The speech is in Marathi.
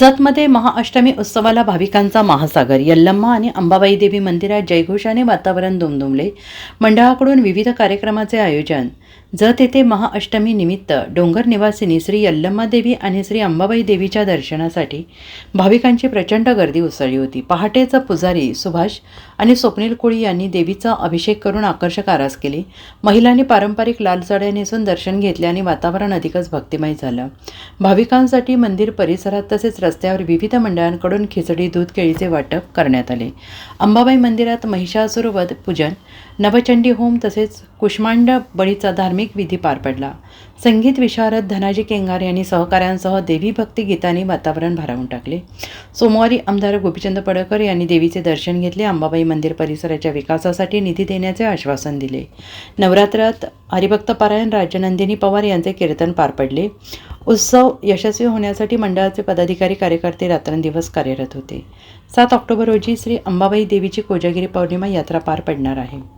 जतमध्ये महाअष्टमी उत्सवाला भाविकांचा महासागर यल्लम्मा आणि अंबाबाई देवी मंदिरात जयघोषाने वातावरण दुमदुमले. मंडळाकडून विविध कार्यक्रमाचे आयोजन. जत येथे महाअष्टमी निमित्त डोंगर निवासिनी श्री यल्लम्मा देवी आणि श्री अंबाबाई देवीच्या दर्शनासाठी भाविकांची प्रचंड गर्दी उसळली होती. पहाटेचा पुजारी सुभाष आणि स्वप्नील कोळी यांनी देवीचा अभिषेक करून आकर्षक आरास केली. महिलांनी पारंपरिक लाल साड्या नेसून दर्शन घेतले आणि वातावरण अधिकच भक्तिमय झालं. भाविकांसाठी मंदिर परिसरात तसेच रस्त्यावर विविध मंडळांकडून खिचडी दूध केळीचे वाटप करण्यात आले. अंबाबाई मंदिरात महिषासुर वध पूजन नवचंडी होम तसेच कुष्मांड बळीचा धार्मिक विधी पार पडला. संगीत विशारद धनाजी केंगार यांनी सहकाऱ्यांसह देवी भक्ती गीतांनी वातावरण भारावून टाकले. सोमवारी आमदार गोपीचंद पडळकर यांनी देवीचे दर्शन घेतले. अंबाबाई मंदिर परिसराच्या विकासासाठी निधी देण्याचे आश्वासन दिले. नवरात्रात हरिभक्त पारायण राज्यनंदिनी पवार यांचे कीर्तन पार पडले. उत्सव यशस्वी होण्यासाठी मंडळाचे पदाधिकारी कार्यकर्ते रात्रंदिवस कार्यरत होते. सात ऑक्टोबर रोजी श्री अंबाबाई देवीची कोजागिरी पौर्णिमा यात्रा पार पडणार आहे.